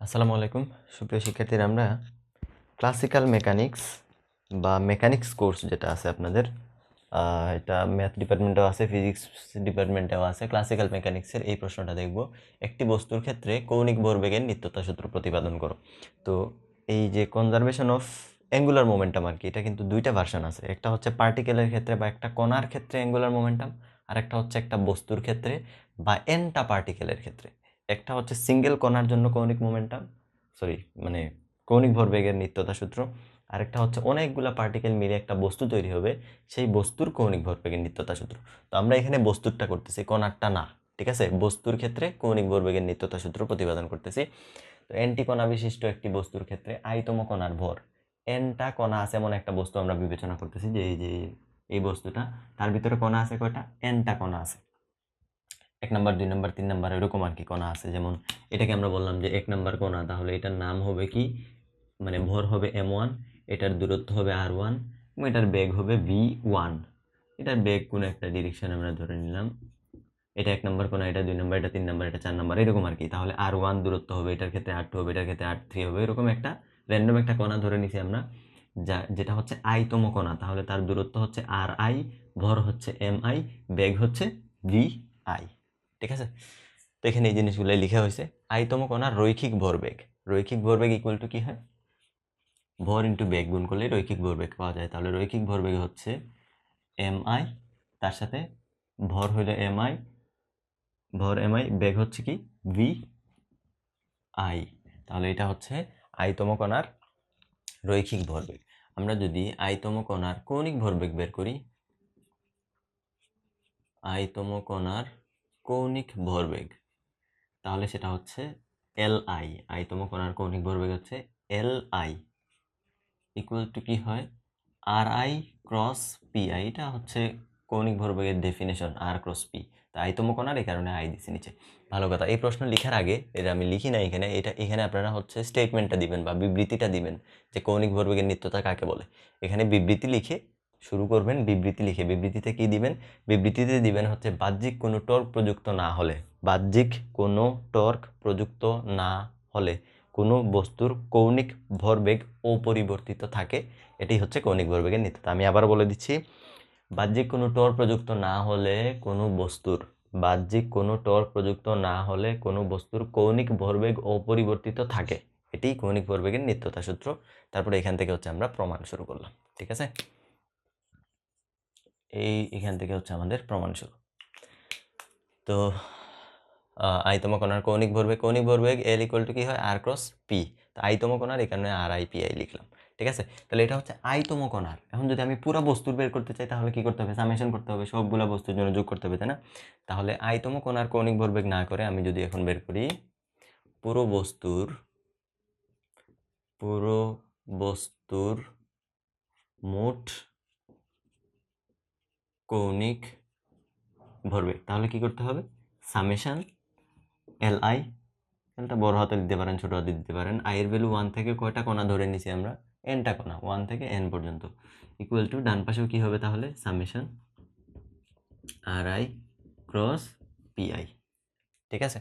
আসসালামু আলাইকুম। সুপ্রিয় শিক্ষার্থীরা, আমরা ক্লাসিক্যাল মেকানিক্স বা মেকানিক্স কোর্স যেটা আছে আপনাদের এটা ম্যাথ ডিপার্টমেন্টেও আছে ফিজিক্স ডিপার্টমেন্টেও আছে ক্লাসিক্যাল মেকানিক্সের এই প্রশ্নটা দেখব। একটি বস্তুর ক্ষেত্রে কৌণিক ভরবেগের নিত্যতা সূত্র প্রতিপাদন করো। তো এই যে কনজারভেশন অফ অ্যাঙ্গুলার মোমেন্টাম আর কি, এটা কিন্তু দুইটা ভার্সন আছে। একটা হচ্ছে পার্টিকেলের ক্ষেত্রে বা একটা কণার ক্ষেত্রে অ্যাঙ্গুলার মোমেন্টাম আর একটা হচ্ছে একটা বস্তুর ক্ষেত্রে বা এনটা পার্টিকেলের ক্ষেত্রে। একটা হচ্ছে সিঙ্গেল কণার জন্য কৌণিক মোমেন্টাম সরি মানে কৌণিক ভরবেগের নিত্যতা সূত্র। আরেকটা হচ্ছে অনেকগুলা পার্টিকেল মিলে একটা বস্তু তৈরি হবে, সেই বস্তুর কৌণিক ভরবেগের নিত্যতা সূত্র। তো আমরা এখানে বস্তুরটা করতেছি, কণারটা না, ঠিক আছে? বস্তুর ক্ষেত্রে কৌণিক ভরবেগের নিত্যতা সূত্র প্রতিপাদন করতেছি। তো এনটি কণা বিশিষ্ট একটি বস্তুর ক্ষেত্রে আইতম কণার ভর। এনটা কণা আছে এমন একটা বস্তু আমরা বিবেচনা করতেছি যে এই যে এই বস্তুটা, তার ভিতরে কণা আছে কয়টা? এনটা কণা আছে। এক নাম্বার, দুই নাম্বার, তিন নাম্বার এরকম আর কি কণা আছে। যেমন এটাকে আমরা বললাম যে এক নাম্বার কণা, তাহলে এটার নাম হবে কি? মানে ভর হবে এম ওয়ান, এটার দূরত্ব হবে আর ওয়ান, এবং এটার বেগ হবে ভি ওয়ান। এটার বেগ কোনো একটা ডিরেকশন আমরা ধরে নিলাম। এটা এক নম্বর কোনা এটা দুই নম্বর, এটা তিন নম্বর, এটা চার নম্বর, এরকম আর কি। তাহলে আর ওয়ান দূরত্ব হবে, এটার ক্ষেত্রে আর টু হবে, এটার ক্ষেত্রে আর থ্রি হবে, এরকম একটা র্যান্ডম একটা কণা ধরে নিছি আমরা, যা, যেটা হচ্ছে আইতম কণা। তাহলে তার দূরত্ব হচ্ছে আর আই, ভর হচ্ছে এম আই, বেগ হচ্ছে ভি আই। ঠিক আছে? তো এখানে এই জিনিসগুলো লেখা হয়েছে। আইতম কণার রৈখিক ভরবেগ। রৈখিক ভরবেগ ইকুয়াল টু কি হয়? ভর ইন্টু বেগ গুণ করলে রৈখিক ভরবেগ পাওয়া যায়। তাহলে রৈখিক ভরবেগ হচ্ছে এম আই তার সাথে ভর হইলে এম আই ভর এম আই বেগ হচ্ছে কি? ভি আই তাহলে এটা হচ্ছে আইতম কণার রৈখিক ভরবেগ। আমরা যদি আইতম কণার কৌণিক ভরবেগ বের করি আইতম কণার কৌণিক ভরবেগ। তাহলে সেটা হচ্ছে এল আই আইতম কণার কৌণিক ভরবেগ হচ্ছে এল আই ইকুয়াল টু কি হয়? R I cross P I এটা হচ্ছে কৌণিক ভরবেগের ডেফিনেশন আর ক্রস পি তা আইতম কণার এই কারণে আই দিছে নিচে। ভালো কথা, এই প্রশ্ন লেখার আগে, এটা আমি লিখি না এখানে, এটা এখানে আপনারা হচ্ছে স্টেটমেন্টটা দিবেন বা বিবৃতিটা দিবেন যে কৌণিক ভরবেগের নিত্যতা কাকে বলে। এখানে বিবৃতি লিখে শুরু করবেন, বিবৃতি লিখে। বিবৃতিতে কি দিবেন? বিবৃতিতে দিবেন হচ্ছে, বাহ্যিক কোনো টর্ক প্রযুক্ত না হলে। বাহ্যিক কোনো টর্ক প্রযুক্ত না হলে কোনো বস্তুর কৌণিক ভরবেগ অপরিবর্তিত থাকে। এটি হচ্ছে কৌণিক ভরবেগের নিত্যতা আমি আবার বলে দিচ্ছি, বাহ্যিক কোনো টর্ক প্রযুক্ত না হলে কোনো বস্তুর, বাহ্যিক কোনো টর্ক প্রযুক্ত না হলে কোনো বস্তুর কৌণিক ভরবেগ অপরিবর্তিত থাকে। এটি কৌণিক ভরবেগের নিত্যতা সূত্র। তারপরে এখান থেকে হচ্ছে আমরা প্রমাণ শুরু করলাম। ঠিক আছে? এই এখান থেকে হচ্ছে আমাদের প্রমাণ শুরু। তো আইতম কণার কৌণিক ভরবেগ কৌণিক ভরবেগ এল ইকুয়াল টু কি হয়? আর ক্রস পি তো আইতম কণার এখানে আর আই পি আই লিখলাম। ঠিক আছে? তাহলে এটা হচ্ছে আইতম কণার এখন যদি আমি পুরো বস্তুর বের করতে চাই, তাহলে কি করতে হবে? সামেশন করতে হবে, সবগুলো বস্তুর জন্য যোগ করতে হবে, তাই না? তাহলে আইতম কণার কৌণিক ভরবেগ না করে আমি যদি এখন বের করি, পুরো বস্তুর পুরো বস্তুর মোট কৌণিক ভরবেগ। তাহলে কি করতে হবে? সামেশন এল আই এলটা বড় হাতে দিতে পারেন, ছোট হাতে দিতে পারেন। আই ভ্যালু ওয়ান থেকে কয়টা কণা ধরে নিছি আমরা? এনটা কণা ওয়ান থেকে এন পর্যন্ত। ইকুয়াল টু ডান পাশেও কি হবে তাহলে? Summation R I cross P I ঠিক আছে?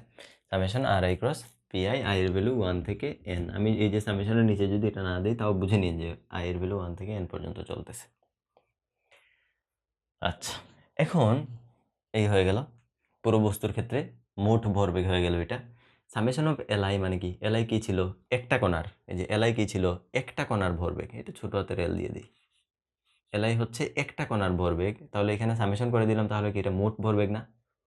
Summation R I cross P I এর ভ্যালু ওয়ান থেকে এন আমি এই যে সামেশনের নিচে যদি এটা না দিই, তাও বুঝে নিন যে আই ভ্যালু ওয়ান থেকে এন পর্যন্ত চলতেছে। আচ্ছা এখন এই হয়ে গেল পুরো বস্তুর ক্ষেত্রে মোট ভরবেগ হয়ে গেল এটা। সামেশন অফ এলআই মানে কি? এলআই কি ছিল? একটা কণার। এই যে এলআই কি ছিল? একটা কণার ভরবেগ এটা ছোটো হাতের এল দিয়ে দিই। এলআই হচ্ছে একটা কণার ভরবেগ তাহলে এখানে সামেশন করে দিলাম, তাহলে কি এটা মোট ভরবেগ না?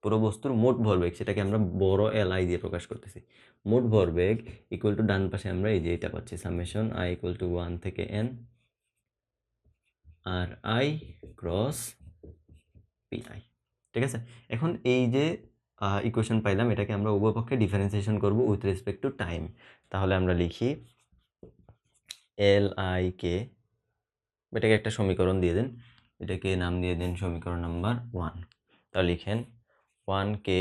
পুরো বস্তুর মোট ভরবেগ সেটাকে আমরা বড় এলআই দিয়ে প্রকাশ করতেছি। মোট ভরবেগ ইকুয়াল টু ডান পাশে আমরা এই যে এটা পাচ্ছি summation I equal to one থেকে N R I cross P I ঠিক আছে? এখন এই যে ইকুয়েশন পাইলাম, এটাকে আমরা উভয় পক্ষে ডিফারেন্সিয়েশন করব উইথ রেসপেক্ট টু টাইম তাহলে আমরা লিখি এল আই কে এটাকে একটা সমীকরণ দিয়ে দিন। এটাকে নাম দিয়ে দিন সমীকরণ নাম্বার ওয়ান তা লিখেন ওয়ান কে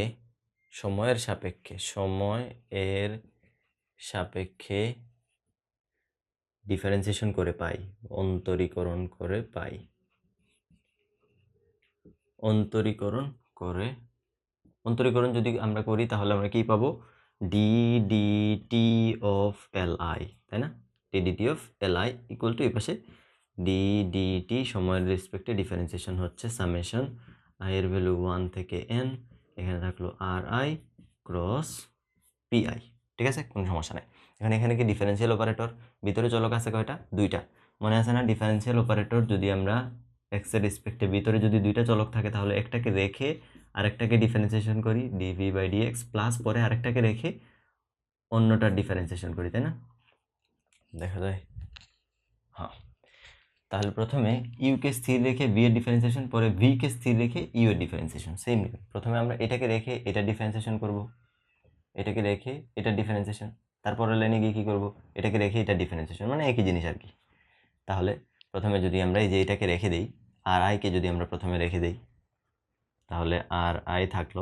সময়ের সাপেক্ষে সময় এর সাপেক্ষে ডিফারেন্সিয়েশন করে পাই, অন্তরীকরণ করে পাই। অন্তরীকরণ করে। অন্তরীকরণ যদি আমরা করি, তাহলে আমরা কি পাবো? D D T of L I তাই না? D D T of L I equal to এই পাশে ডি ডি টি সময়ের রেসপেক্টে ডিফারেন্সিয়েশন হচ্ছে সামেশন আই এর ভ্যালু ওয়ান থেকে এন এখানে থাকল R I cross P I ঠিক আছে? কোনো সমস্যা নেই। এখানে এখানে কি ডিফারেন্সিয়াল অপারেটর ভিতরে চলক আছে কয়টা? দুইটা। মনে আছে না? ডিফারেন্সিয়াল অপারেটর যদি আমরা এক্সের রেসপেক্টে ভিতরে যদি দুইটা চলক থাকে, তাহলে একটাকে রেখে আরেকটাকে ডিফারেন্সিয়েশন করি d v by d x plus পরে আরেকটাকে রেখে অন্যটার ডিফারেন্সিয়েশন করি, তাই না? দেখা যায়। হ্যাঁ। তাহলে প্রথমে ইউকে স্থির রেখে বি এর ডিফারেন্সিয়েশন পরে ভি কে স্থির রেখে ইউ এর ডিফারেন্সিয়েশন সেম প্রথমে আমরা এটাকে রেখে এটা ডিফারেন্সিয়েশন করব। এটাকে রেখে এটা ডিফারেন্সিয়েশন তারপরে লাইনে গিয়ে কী করব? এটাকে রেখে এটা ডিফারেন্সিয়েশন মানে একই জিনিস আর কি। তাহলে প্রথমে যদি আমরা এই যে এটাকে রেখে দিই আর আইকে যদি আমরা প্রথমে রেখে দিই, তাহলে আর আই থাকল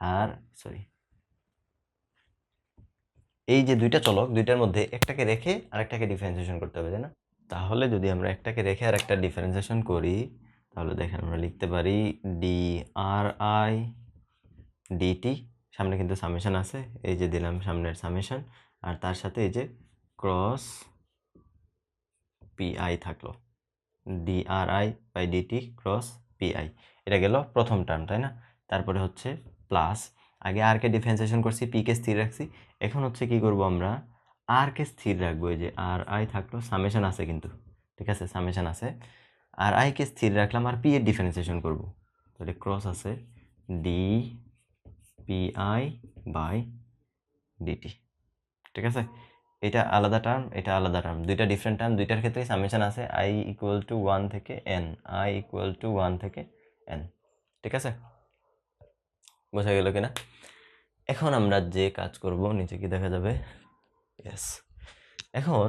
আর সরি এই যে দুইটা চলক, দুইটার মধ্যে একটাকে রেখে আরেকটাকে ডিফারেন্সিয়েশন করতে হবে, তাই না? তাহলে যদি আমরা একটাকে রেখে আর একটা ডিফারেন্সিয়েশন করি, তাহলে দেখেন আমরা লিখতে পারি ডি আর আই ডিটি সামনে কিন্তু সামেশন আছে, এই যে দিলাম সামনের সামেশন আর তার সাথে এই যে ক্রস পিআই থাকল। D R I by D T cross P I এটা গেল প্রথম টার্ম তাই না? তারপরে হচ্ছে প্লাস আগে আর কে ডিফারেন্সিয়েশন করছি পি কে স্থির রাখছি। এখন হচ্ছে কি করব আমরা? আর কে স্থির রাখব, এই যে আর আই থাকল সামেশন আছে কিন্তু। ঠিক আছে সামেশন আছে। আর আই কে স্থির রাখলাম, আর পি এর ডিফারেন্সিয়েশন করব। তাহলে ক্রস আছে ডি পিআই বাই ডিটি ঠিক আছে? এটা আলাদা টার্ম এটা আলাদা টার্ম দুইটা ডিফারেন্ট টার্ম দুইটার ক্ষেত্রে সামেশন আছে আই ইকুয়াল টু ওয়ান থেকে N I equal to one থেকে এন ঠিক আছে? বোঝা গেল কিনা? এখন আমরা যে কাজ করব, নিচে কি দেখা যাবে? ইয়েস এখন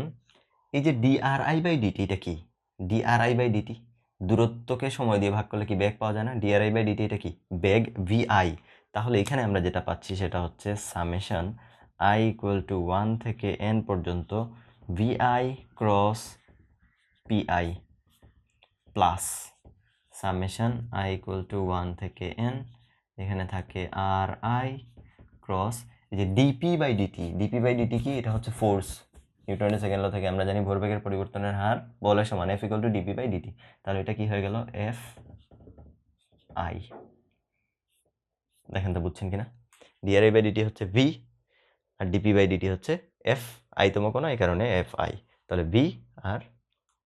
এই যে ডিআরআই বাই ডিটি এটা কি? ডিআরআই বাই ডিটি দূরত্বকে সময় দিয়ে ভাগ করলে কি ব্যাগ পাওয়া যায় না? ডিআরআই বাই ডিটি এটা কি? ব্যাগ ভিআই তাহলে এখানে আমরা যেটা পাচ্ছি সেটা হচ্ছে summation I equal to one থেকে এন পর্যন্ত V I cross P I plus summation I equal to one থেকে এন এখানে থাকে আর আই ক্রস এই যে D P by D T D P by D T কি? এটা হচ্ছে ফোর্স নিউটনের সেকেন্ড ল থেকে আমরা জানি ভরবেগের পরিবর্তনের হার বলের সমান F equal to D P by D T তাহলে এটা কি হয়ে গেল? এফ আই দেখেন তো বুঝছেন কিনা? D R I by D T হচ্ছে V R D P by D T হচ্ছে এফ আই তম কোনো এই কারণে এফ আই তাহলে বি আর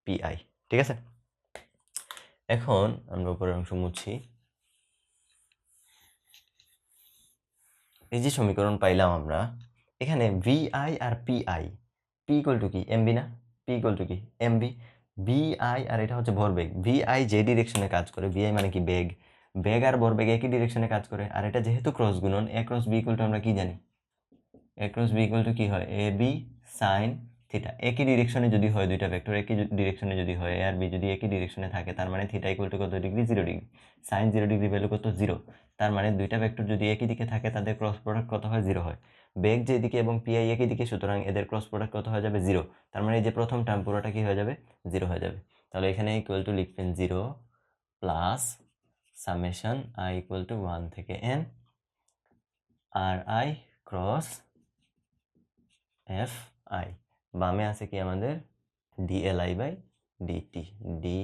পি আই ঠিক আছে? এখন আমরা উপরের অংশ মুছি। এই যে সমীকরণ পাইলাম আমরা, এখানে V I R P I P equal to কি? এমবি না? পি ইকুয়াল টু কি? এমবি ভি আই আর এটা হচ্ছে ভরবেগ। ভি আই যে ডিরেকশনে কাজ করে ভি আই মানে কি? বেগ। বেগ আর ভরবেগ একই ডিরেকশনে কাজ করে। আর এটা যেহেতু ক্রস গুণন A cross B equal to আমরা কি জানি? A cross B equal to কি হয়? এ বি সাইন থিটা একই ডিরেকশনে যদি হয় দুইটা ভেক্টর একই ডিরেকশনে যদি হয় আর বি যদি একই ডিরেকশনে থাকে, তার মানে থিটা ইকুয়াল টু কত degree zero degree sine zero degree value কত? জিরো তার মানে দুইটা ভেক্টর যদি একই দিকে থাকে, তাদের ক্রস প্রোডাক্ট কত হয়? জিরো হয়। বেগ যেদিকে এবং পিআই একই দিকে, সুতরাং এদের ক্রস প্রোডাক্ট কত হয়ে যাবে? জিরো তার মানে এই যে প্রথম টার্ম পুরোটা কি হয়ে যাবে? জিরো হয়ে যাবে। তাহলে এখানে ইকুয়াল টু লিখবেন zero plus summation I equal to one থেকে N R I cross F I বামে আছে কি আমাদের? D L I by D T D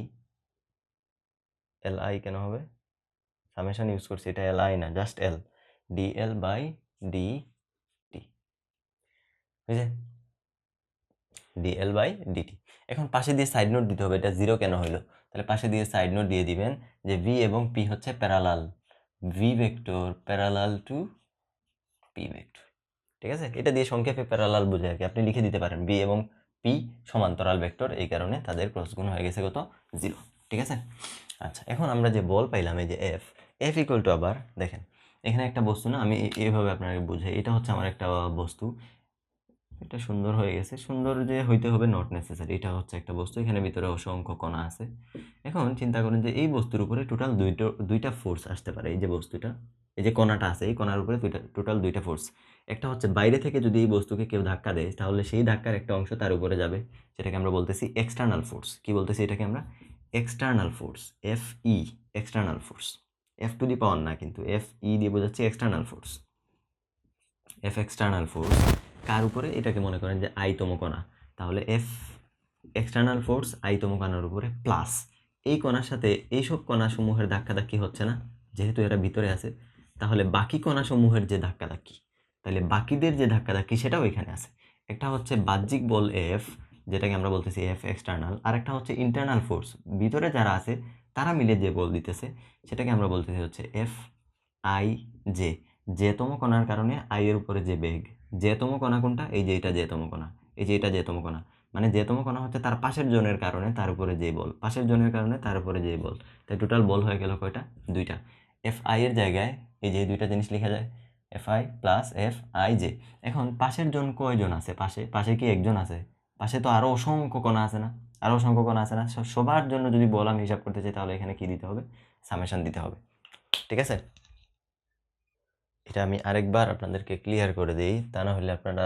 L I কেন হবে? সামেশন ইউজ করছি, এটা এল আই না just L D L by D T বুঝলে? ডিএল বাই ডিটি এখন পাশে দিয়ে সাইড নোট দিতে হবে, এটা জিরো কেন হইল? তাহলে পাশে দিয়ে সাইড নোট দিয়ে দিবেন যে ভি এবং পি হচ্ছে parallel V vector parallel to P vector ঠিক আছে? এটা দিয়ে সংক্ষেপে প্যারালাল বোঝে আর কি। আপনি লিখে দিতে পারেন বি এবং পি সমান্তরাল ভেক্টর এই কারণে তাদের ক্রস গুণ হয়ে গেছে কত? জিরো ঠিক আছে? আচ্ছা এখন আমরা যে বল পাইলাম, এই যে এফ এফ ইকুয়াল টু আবার দেখেন, এখানে একটা বস্তু না, আমি এইভাবে আপনাকে বুঝাই, এটা হচ্ছে আমার একটা বস্তু। এটা সুন্দর হয়ে গেছে, সুন্দর যে হইতে হবে নট নেসেসারি এটা হচ্ছে একটা বস্তু, এখানে ভিতরে অসংখ্য কণা আছে। এখন চিন্তা করেন যে এই বস্তুর উপরে টোটাল দুইটা দুইটা ফোর্স আসতে পারে, এই যে বস্তুটা। এই যে কণাটা আছে, এই কণার উপরে দুইটা টোটাল দুইটা ফোর্স একটা হচ্ছে বাইরে থেকে যদি এই বস্তুকে কেউ ধাক্কা দেয়, তাহলে সেই ধাক্কার একটা অংশ তার উপরে যাবে, সেটাকে আমরা বলতেছি এক্সটার্নাল ফোর্স কি বলতেছি এটাকে আমরা? External force F E external force F to the power না কিন্তু এফ ই দিয়ে বোঝাচ্ছি external force F external force কার উপরে? এটাকে মনে করেন যে আইতম কণা। তাহলে এফ এক্সটার্নাল ফোর্স আইতম কণার উপরে প্লাস এই কণার সাথে এইসব কণাসমূহের ধাক্কাধাক্কি হচ্ছে না, যেহেতু এরা ভিতরে আছে। তাহলে বাকি কণাসমূহের যে ধাক্কাধাক্কি, তাহলে বাকিদের যে ধাক্কাধাক্কি সেটাও এখানে আছে। একটা হচ্ছে বাহ্যিক বল এফ যেটাকে আমরা বলতেছি এফ এক্সটার্নাল আর একটা হচ্ছে ইন্টারনাল ফোর্স ভিতরে যারা আছে তারা মিলে যে বল দিতেছে, সেটাকে আমরা বলতেছি হচ্ছে এফ আই জে যেতম কণার কারণে আই এর উপরে যে বেগ, যেতম কণা কোনটা? এই যে এটা যেতম কণা, এই যে এটা যেতম কণা। মানে যেতম কণা হচ্ছে তার পাশের জনের কারণে তার উপরে যে বল, পাশের জনের কারণে তার উপরে যে বল। তাই টোটাল বল হয়ে গেল কয়টা? দুইটা। এফ আই এর জায়গায় এই যে দুইটা জিনিস লেখা যায় F I plus F I J এখন পাশের জন কয়জন আছে? পাশে পাশে কি একজন আছে? পাশে তো আরও অসংখ্য কণা আছে না? আরও অসংখ্য কণা আছে না? সবার জন্য যদি বল আমি হিসাব করতে চাই, তাহলে এখানে কি দিতে হবে? সামেশন দিতে হবে। ঠিক আছে? এটা আমি আরেকবার আপনাদেরকে ক্লিয়ার করে দিই, তা না হলে আপনারা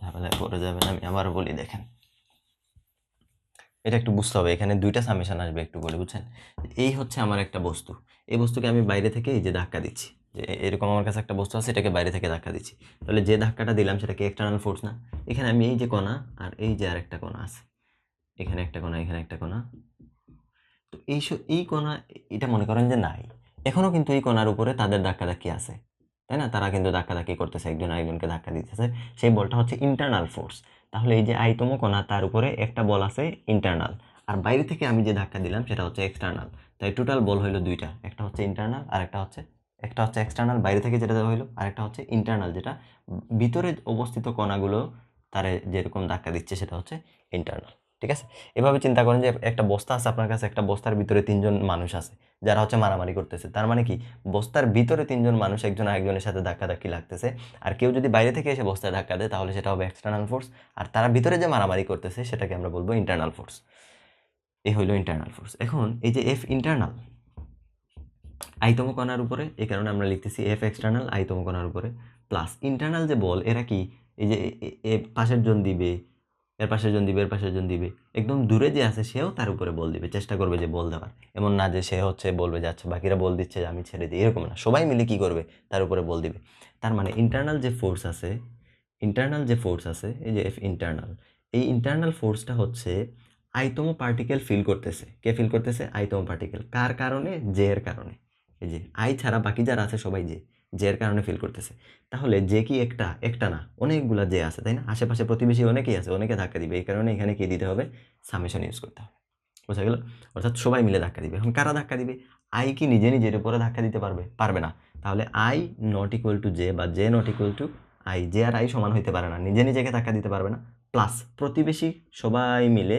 ঝামেলায় পড়ে যাবেন, আমি আবার বলি, দেখেন। এটা একটু বুঝতে হবে, এখানে দুইটা সামেশন আসবে একটু করে, বুঝছেন? এই হচ্ছে আমার একটা বস্তু। এই বস্তুকে আমি বাইরে থেকে এই যে ধাক্কা দিচ্ছি, যে এরকম আমার কাছে একটা বস্তু আছে, এটাকে বাইরে থেকে ধাক্কা দিচ্ছি। তাহলে যে ধাক্কাটা দিলাম সেটাকে এক্সটার্নাল ফোর্স না? এখানে আমি এই যে কণা আর এই যে আর একটা কণা আছে। এখানে একটা কণা, এখানে একটা কণা। তো এই এই কণা, এটা মনে করেন যে নাই। এখনও কিন্তু এই কণার উপরে তাদের ধাক্কাধাক্কি আছে। তাই না? তারা কিন্তু ধাক্কাধাক্কি করতেছে, একজন আরেকজনকে ধাক্কা দিতেছে। সেই বলটা হচ্ছে ইন্টারনাল ফোর্স তাহলে এই যে আইতম কণা তার উপরে একটা বল আছে ইন্টারনাল আর বাইরে থেকে আমি যে ধাক্কা দিলাম, সেটা হচ্ছে এক্সটার্নাল তাই টোটাল বল হইল দুইটা। একটা হচ্ছে ইন্টারনাল আর একটা হচ্ছে একটা হচ্ছে এক্সটার্নাল বাইরে থেকে যেটা দেওয়া হইল, আর একটা হচ্ছে ইন্টারনাল যেটা ভিতরে অবস্থিত কণাগুলো তারে যেরকম ধাক্কা দিচ্ছে, সেটা হচ্ছে ইন্টারনাল ঠিক আছে? এভাবে চিন্তা করেন যে একটা বস্তা আছে আপনার কাছে, একটা বস্তার ভিতরে তিনজন মানুষ আছে, যারা হচ্ছে মারামারি করতেছে। তার মানে কি? বস্তার ভিতরে তিনজন মানুষ একজন আরেকজনের সাথে ধাক্কাধাক্কি লাগতেছে। আর কেউ যদি বাইরে থেকে এসে বস্তায় ধাক্কা দেয়, তাহলে সেটা হবে এক্সটার্নাল ফোর্স আর তারা ভিতরে যে মারামারি করতেছে, সেটাকে আমরা বলব ইন্টারনাল ফোর্স এই হইল ইন্টারনাল ফোর্স এখন এই যে এফ ইন্টারনাল আইতম কণার উপরে এই কারণে আমরা লিখতেছি এফ এক্সটার্নাল আইতম কণার উপরে প্লাস ইন্টারনাল যে বল, এরা কি? এই যে এ- এ- এ, পাশের জন দিবে এর পাশে জন দিবে, এর পাশে জন দিবে। একদম দূরে যে আছে, সেও তার উপরে বল দিবে। চেষ্টা করবে যে বল দেওয়ার। এমন না যে সে হচ্ছে বলবে যে আচ্ছা বাকিরা বল দিচ্ছে, আমি ছেড়ে দিই। এরকম না। সবাই মিলে কি করবে? তার উপরে বল দিবে। তার মানে ইন্টারনাল যে ফোর্স আছে ইন্টারনাল যে ফোর্স আছে, এই যে এফ ইন্টারনাল এই ইন্টারনাল ফোর্সটা হচ্ছে আইতম পার্টিকেল ফিল করতেছে। কে ফিল করতেছে? আইতম পার্টিকেল কার কারণে? জে এর কারণে। এই যে, আই ছাড়া বাকি যারা আছে, সবাই যে। জে এর কারণে ফিল করতেছে। তাহলে যে কি একটা একটা না, অনেকগুলা যে আছে, তাই না? আশেপাশে প্রতিবেশী অনেকেই আছে, অনেকে ধাক্কা দিবে, এই কারণে এখানে কি দিতে হবে? সামেশন ইউজ করতে হবে। বোঝা গেল? অর্থাৎ সবাই মিলে ধাক্কা দিবে। এখন কারা ধাক্কা দিবে? আই কি নিজে নিজের উপরে ধাক্কা দিতে পারবে? পারবে না। তাহলে I not equal to J বা J not equal to I J R I সমান হইতে পারে না। নিজে নিজেকে ধাক্কা দিতে পারবে না। প্লাস প্রতিবেশী সবাই মিলে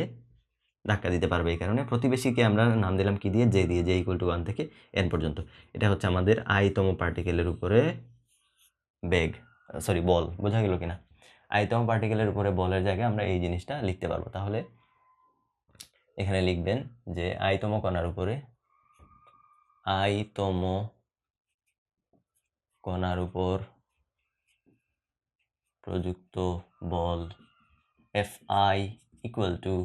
ধাক্কা দিতে পারবে এই কারণে। প্রতিবেশীকে আমরা নাম দিলাম কি দিয়ে? জে দিয়ে, জে ইকুয়াল টু ওয়ান থেকে এন পর্যন্ত। এটা হচ্ছে আমাদের আইতম পার্টিকেলের উপরে বেগ সরি বল। বোঝা গেল কিনা? আইতম পার্টিকেলের উপরে বলের জায়গায় আমরা এই জিনিসটা লিখতে পারব। তাহলে এখানে লিখবেন যে আইতম কণার উপরে আইতম কণার উপর প্রযুক্ত বল এফ আই ইকুয়াল টু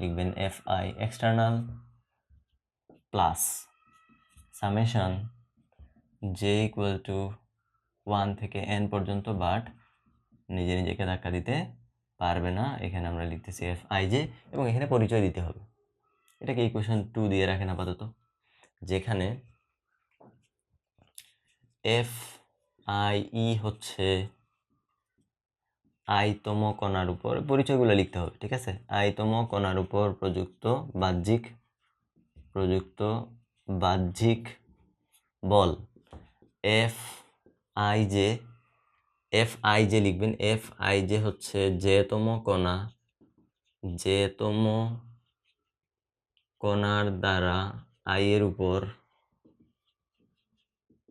লিখবেন F I external plus summation J equal to one থেকে এন পর্যন্ত বাট নিজে নিজেকে ধাক্কা দিতে পারবে না। এখানে আমরা লিখতেছি এফ আই জে এবং এখানে পরিচয় দিতে হবে। এটাকে ইকুয়েশন টু দিয়ে রাখেন আপাতত, যেখানে এফ আই ই হচ্ছে আইতম কণার উপর পরিচয়গুলো লিখতে হবে, ঠিক আছে? আইতম কণার উপর প্রযুক্ত বাহ্যিক প্রযুক্ত বাহ্যিক বল F I J F I J লিখবেন এফ আই জে হচ্ছে যেতম কণা, যেতম কণার দ্বারা আই এর উপর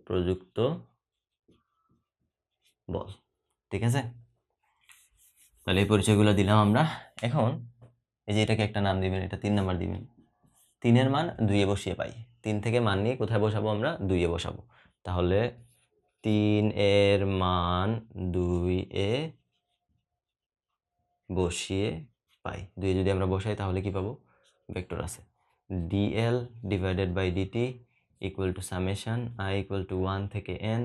প্রযুক্ত বল, ঠিক আছে? তাহলে এই পরিচয়গুলো দিলাম আমরা। এখন এই যে এটাকে একটা নাম দিবেন, এটা তিন নাম্বার দিবেন। তিনের মান দুইয়ে বসিয়ে পাই। তিন থেকে মান নিয়ে কোথায় বসাবো আমরা? দুইয়ে বসাবো। তাহলে তিন এর মান দুই এ বসিয়ে পাই। দুই যদি আমরা বসাই তাহলে কি পাবো? ভেক্টর আছে। D L divided by D T equal to summation I equal to one থেকে এন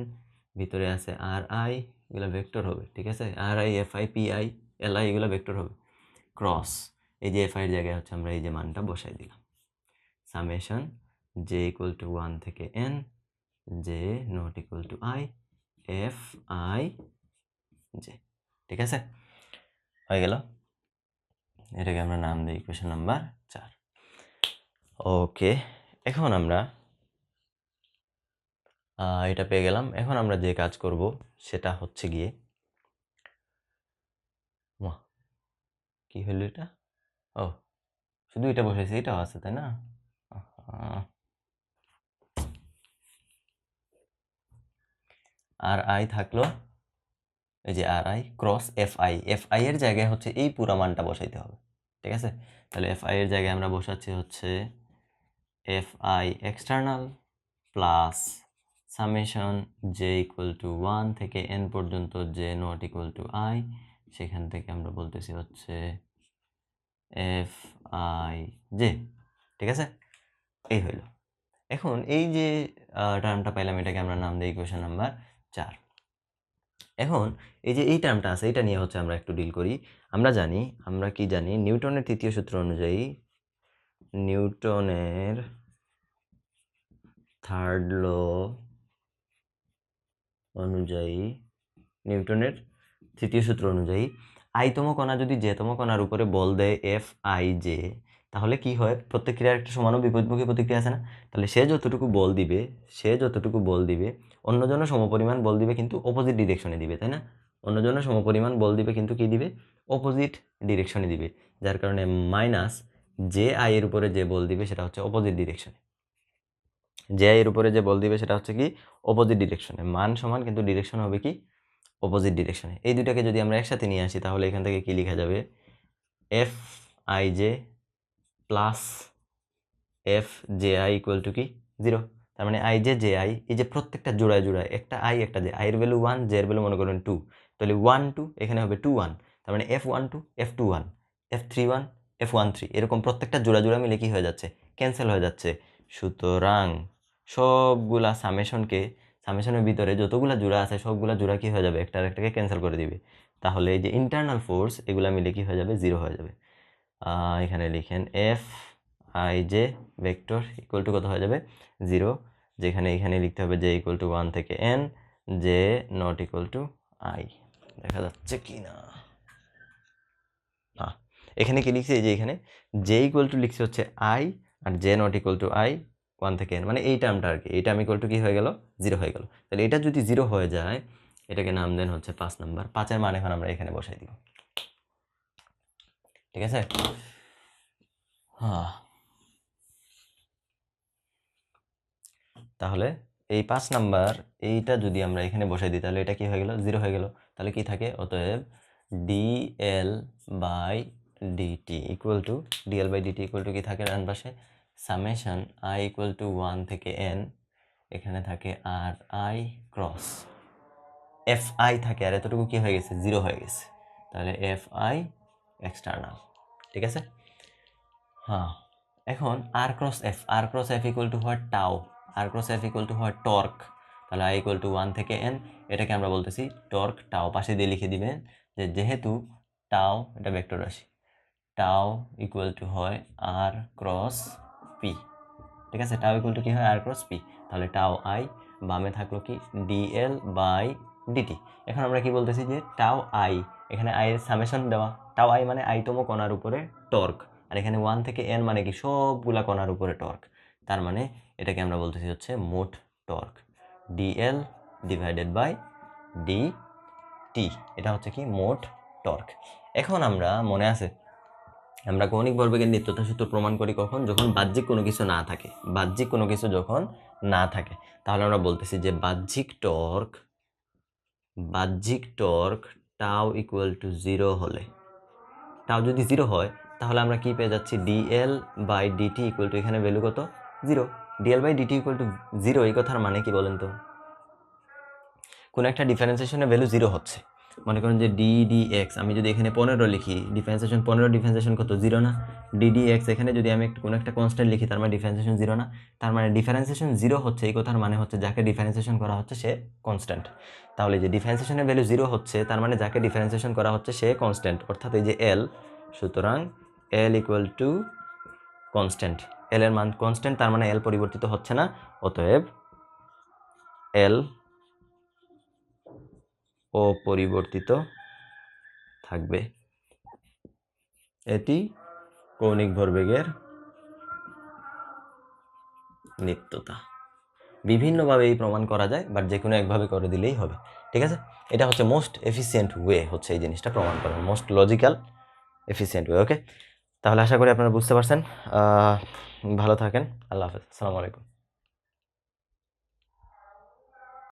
ভিতরে আছে আর আই এগুলো ভেক্টর হবে, ঠিক আছে? R I F I P I L I এগুলো ভেক্টর হবে। ক্রস, এই যে এফ আইয়ের জায়গায় হচ্ছে আমরা এই যে মানটা বসাই দিলাম। Summation J equal to one থেকে N J not equal to I F I J ঠিক আছে? হয়ে গেল। এটাকে আমরা নাম দিই ইকুয়েশন নাম্বার চার। ওকে এখন আমরা এটা পেয়ে গেলাম। এখন আমরা যে কাজ করব সেটা হচ্ছে গিয়ে কি হলো এটা? ও, শুধু এটা বসেছে, এটাও আছে, তাই না? আর আই থাকল, এই যে R I, cross F I F I এর জায়গায় হচ্ছে এই পুরা মানটা বসাইতে হবে, ঠিক আছে? তাহলে এফ আই এর জায়গায় আমরা বসাচ্ছি হচ্ছে F I external plus summation J equal to one থেকে এন পর্যন্ত J not equal to I সেখান থেকে আমরা বলতেছি হচ্ছে এফ আই জে ঠিক আছে? এই হইল। এখন এই যে টার্মটা পাইলাম, এটাকে আমরা নাম দিই ইকুয়েশন নাম্বার চার। এখন এই যে, এই টার্মটা আছে, এটা নিয়ে হচ্ছে আমরা একটু ডিল করি। আমরা জানি, আমরা কি জানি, নিউটনের তৃতীয় সূত্র অনুযায়ী নিউটনের থার্ড ল অনুযায়ী নিউটনের তৃতীয় সূত্র অনুযায়ী আইতম কণা যদি জেতম কণার উপরে বল দেয় এফ আই জে তাহলে কি হয়? প্রত্যেক ক্রিয়ার একটা সমান ও বিপরীতমুখী প্রতিক্রিয়া আছে না? তাহলে সে যতটুকু বল দিবে, সে যতটুকু বল দিবে, অন্যজনও সমপরিমাণ বল দিবে কিন্তু অপোজিট ডিরেকশনে দিবে, তাই না? অন্যজনও সমপরিমাণ বল দিবে কিন্তু কি দিবে? অপোজিট ডিরেকশনে দিবে, যার কারণে মাইনাস যে এর উপরে যে বল দিবে সেটা হচ্ছে অপোজিট ডিরেকশনে যে আই এর উপরে যে বল দিবে সেটা হচ্ছে কি অপোজিট ডিরেকশনে মান সমান কিন্তু ডিরেকশন হবে কি? অপোজিট ডিরেকশনে এই দুটাকে যদি আমরা একসাথে নিয়ে আসি, তাহলে এখান থেকে কী লেখা যাবে? F I J plus F J I equal to কি? জিরো তার মানে আই জে জে আই এই যে প্রত্যেকটা জোড়ায় জোড়ায়, একটা আই একটা জে আই এর ভ্যালু ওয়ান জে এর ভ্যালু মনে করেন টু তাহলে ওয়ান টু এখানে হবে টু ওয়ান তার মানে F one two F two one F three one F one three এরকম প্রত্যেকটা জোড়া জোড়া মিলে কি হয়ে যাচ্ছে? ক্যান্সেল হয়ে যাচ্ছে। সুতরাং সবগুলা সামেশনকে সামেশনের ভিতরে যতগুলা জোড়া আছে, সবগুলো জোড়া কি হয়ে যাবে? একটা একটাকে ক্যান্সেল করে দিবে। তাহলে এই যে ইন্টারনাল ফোর্স এগুলো মিলে কি হয়ে যাবে? জিরো হয়ে যাবে। এখানে লিখেন F I J vector equal to কত হয়ে যাবে? জিরো যেখানে এখানে লিখতে হবে জে ইকুয়াল টু ওয়ান থেকে N J not equal to I দেখা যাচ্ছে কি না? এখানে কি লিখছে? এই যে এখানে জে ইকুয়াল টু লিখছে হচ্ছে I R J not equal to I one থেকে এন মানে এই টার্মটা আর কি এই টার্ম ইকুয়াল টু কি হয়ে গেল? জিরো হয়ে গেল। তাহলে এটা যদি জিরো হয়ে যায়, এটাকে নাম দেন হচ্ছে পাঁচ নাম্বার। পাঁচের মান এখন আমরা এখানে বসাই দিব। ঠিক আছে? হ্যাঁ তাহলে এই পাঁচ নাম্বার, এইটা যদি আমরা এখানে বসাই দিই, তাহলে এটা কি হয়ে গেল? জিরো হয়ে গেল। তাহলে কি থাকে? অতএব D L by D T equal to D L by D T equal to কি থাকে? ডান পাশে? Summation I equal to one থেকে এন এখানে থাকে R I cross F I থাকে, আর এতটুকু কি হয়ে গেছে? জিরো হয়ে গেছে। তাহলে এফ আই এক্সটার্নাল ঠিক আছে? হ্যাঁ এখন R cross F R cross F equal to what tau R cross F equal to what torque তাহলে আই ইকুয়াল টু ওয়ান থেকে এন এটাকে আমরা বলতেছি টর্ক টাও পাশে দিয়ে লিখে দিবেন যে যেহেতু টাও এটা ভেক্টর রাশি টাও ইকুয়াল টু হয় আর ক্রস পি ঠিক আছে? টাও ইকুয়াল টু কি হয়? আর ক্রস পি তাহলে টাও আই বামে থাকল কি? ডিএল বাই ডিটি এখন আমরা কি বলতেছি যে টাও আই এখানে আই এর সামেশন দেওয়া। টাও আই মানে আইতম কণার উপরে টর্ক আর এখানে ওয়ান থেকে এন মানে কি? সবগুলা কণার উপরে টর্ক তার মানে এটাকে আমরা বলতেছি হচ্ছে মোট torque D L divided by D T এটা হচ্ছে কি? মোট টর্ক এখন আমরা মনে আছে আমরা কৌণিক ভরবেগের নিত্যতা সূত্র প্রমাণ করি কখন? যখন বাহ্যিক কোনো কিছু না থাকে। বাহ্যিক কোনো কিছু যখন না থাকে। তাহলে আমরা বলতেছি যে বাহ্যিক টর্ক বাহ্যিক টর্ক টাও ইকুয়াল টু জিরো হলে। টাও যদি জিরো হয়, তাহলে আমরা কি পেয়ে যাচ্ছি? D L by D T equal to এখানে ভ্যালু কত? Zero D L by D T equal to zero এই কথার মানে কি বলেন তো? কোনো একটা ডিফারেন্সিয়েশনের ভ্যালু জিরো হচ্ছে। মনে করেন যে ডি ডি এক্স আমি যদি এখানে পনেরো লিখি ডিফারেন্সিয়েশন পনেরো ডিফারেন্সিয়েশন কত? জিরো না? ডি ডি এক্স এখানে যদি আমি কোনো একটা কনস্ট্যান্ট লিখি, তার মানে ডিফারেন্সিয়েশন জিরো না? তার মানে ডিফারেন্সিয়েশন জিরো হচ্ছে এই কথার মানে হচ্ছে যাকে ডিফারেন্সিয়েশন করা হচ্ছে সে কনস্ট্যান্ট তাহলে যে ডিফারেন্সিয়েশনের ভ্যালু জিরো হচ্ছে, তার মানে যাকে ডিফারেন্সিয়েশন করা হচ্ছে সে কনস্ট্যান্ট অর্থাৎ এই যে এল সুতরাং L equal to constant L এর মান কনস্ট্যান্ট তার মানে এল পরিবর্তিত হচ্ছে না, অতএব এল অপরিবর্তিত থাকবে। এটি কৌণিক ভরবেগের নিত্যতা। বিভিন্নভাবে এই প্রমাণ করা যায় বাট যে কোনো একভাবে করে দিলেই হবে। ঠিক আছে? এটা হচ্ছে মোস্ট এফিসিয়েন্ট ওয়ে হচ্ছে এই জিনিসটা প্রমাণ করার most logical efficient way okay তাহলে আশা করি আপনারা বুঝতে পারছেন। ভালো থাকেন। আল্লাহ হাফেজ। আসসালামু আলাইকুম।